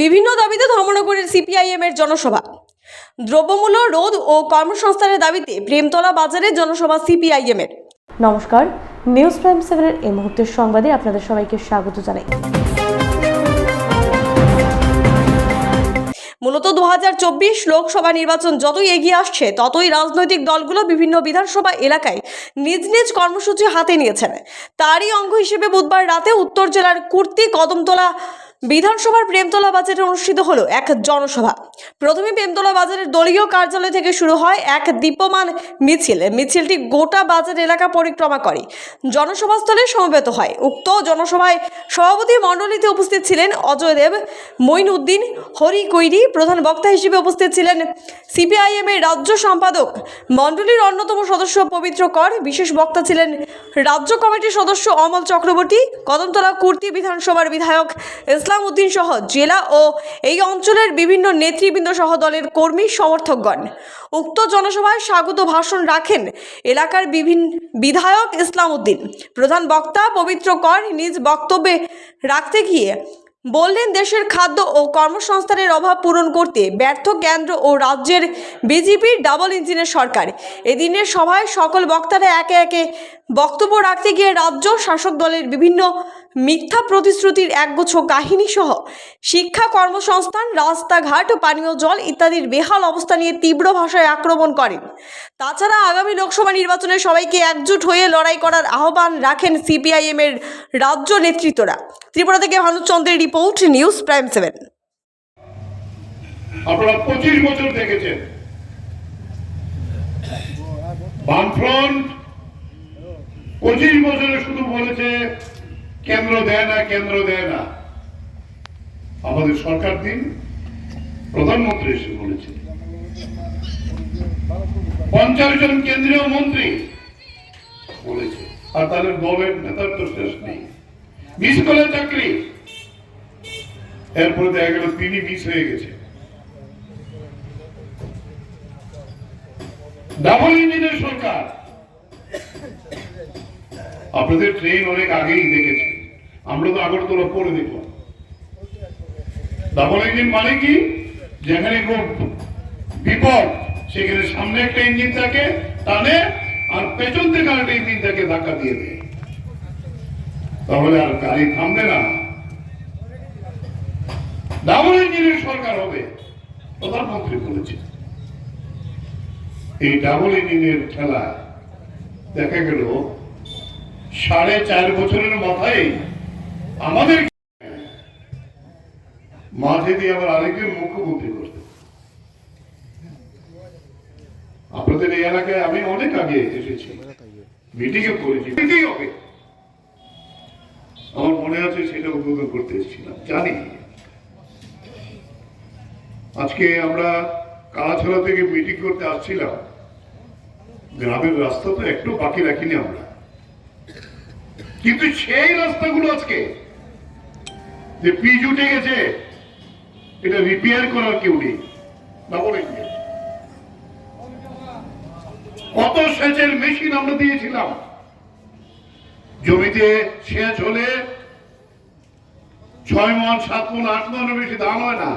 বিভিন্ন দাবিতে ধর্মনগরের সিপিআইএম এর জনসভা। দ্রব্যমূল্য, রোধ ও কর্মসংস্থানের দাবিতে প্রেমতলা বাজারে জনসভা সিপিআইএম এর নমস্কার, নিউজ প্রাইম সেভেনের এই মুহূর্তের সংবাদে আপনাদের সবাইকে স্বাগত জানাই। মূলত দু হাজার চব্বিশ লোকসভা নির্বাচন যতই এগিয়ে আসছে, ততই রাজনৈতিক দলগুলো বিভিন্ন বিধানসভা এলাকায় নিজ নিজ কর্মসূচি হাতে নিয়েছেন। তারই অঙ্গ হিসেবে বুধবার রাতে উত্তর জেলার কুর্তি, কদমতলা বিধানসভার প্রেমতলা বাজেটে অনুষ্ঠিত হলো এক জনসভা। প্রথমে প্রেমতলা বাজারের দলীয় কার্যালয় থেকে শুরু হয় এক দীপ্যমান মিছিল। মিছিলটি গোটা বাজার এলাকা পরিক্রমা করে। জনসভাস্থলে সমবেত হয়। উক্ত জনসভায় সভাপতি মণ্ডলীতে উপস্থিত ছিলেন অজয় দেব মঈন উদ্দিন হরি কৈরি প্রধান বক্তা হিসেবে উপস্থিত ছিলেন সিপিআইএম এর রাজ্য সম্পাদক। মণ্ডলীর অন্যতম সদস্য পবিত্র কর। বিশেষ বক্তা ছিলেন রাজ্য কমিটির সদস্য অমল চক্রবর্তী, কদমতলা কুর্তি বিধানসভার বিধায়ক ইসলাম উদ্দিন সহ জেলা ও এই অঞ্চলের বিভিন্ন নেতৃবৃন্দ সহ দলের কর্মী সমর্থকগণ। উক্ত জনসভায় স্বাগত ভাষণ রাখেন এলাকার বিভিন্ন বিধায়ক ইসলাম উদ্দিন প্রধান বক্তা পবিত্র কর নিজ বক্তব্যে রাখতে গিয়ে বললেন, দেশের খাদ্য ও কর্মসংস্থানের অভাব পূরণ করতে ব্যর্থ কেন্দ্র ও রাজ্যের বিজেপির ডাবল ইঞ্জিনের সরকার। এদিনের সভায় সকল বক্তারা একে একে বক্তব্য রাখতে গিয়ে রাজ্য শাসক দলের বিভিন্ন মিথ্যা প্রতিশ্রুতির একগুচ্ছ কাহিনী সহ শিক্ষা কর্মসংস্থান, রাস্তাঘাট, পানীয় জল ইত্যাদির বেহাল অবস্থা নিয়ে তীব্র ভাষায় আক্রমণ করেন। তাছাড়া আগামী লোকসভা নির্বাচনে সবাইকে একজোট হয়ে লড়াই করার আহ্বান রাখেন সিপিআইএম এর রাজ্য নেতৃত্বরা। ত্রিপুরা থেকে ভানুচন্দ্রের রিপোর্ট, নিউজ প্রাইম সেভেন। আপনারা পঁচিশ বছর দেখেছেন। বামফ্রন্ট পঁচিশ বছরে শুধু বলেছে কেন্দ্র দেয় না, কেন্দ্র দেয় না। আমাদের সরকার দিন প্রধানমন্ত্রী এসে বলেছে। পঞ্চাশ জন কেন্দ্রীয় মন্ত্রী বলেছে। আর তাদের দলের নেতার তো শেষ নেই। মিস করে চাকরি। এরপরে দেখা গেল তিনি মিস হয়ে গেছে। ডাবল ইঞ্জিনের সরকার। আপনাদের ট্রেন অনেক আগেই দেখেছে আমরা তো আগরতলা পরে দেখলাম। ডাবল ইঞ্জিন মানে কি? যেখানে খুব বিপদ, সেখানে সামনে একটা ইঞ্জিন থাকে, টানে, আর পেছন থেকে আরেকটা ইঞ্জিন থাকে ধাক্কা দিয়ে দেয়। তাহলে আর গাড়ি থামবে না। ডাবল ইঞ্জিনের সরকার হবে, প্রধানমন্ত্রী বলেছেন। এই ডাবল ইঞ্জিনের খেলা দেখা গেল, সাড়ে চার বছরের মাথায় আমাদের মাঝে দিয়ে আবার আরেকজন মুখ্যমন্ত্রী করতে। আপনাদের এই এলাকায় আমি অনেক আগে এসেছি। মিটিং এ করেছি মিটিং হবে। আমার মনে আছে সেটা উদ্বোধন করতে এসেছিলাম। জানি। আজকে আমরা কালাছড়া থেকে মিটিং করতে আসছিলাম। গ্রামের রাস্তা তো একটু বাকি রাখিনি আমরা। কিন্তু সেই রাস্তাগুলো আজকে যে পিচ উঠে গেছে, এটা রিপেয়ার করার কেউ নেই। কত সেচের মেশিন আমরা দিয়েছিলাম? জমিতে সেচ হলে ছয় মন, সাত মন, আট মনের বেশি দাম হয় না।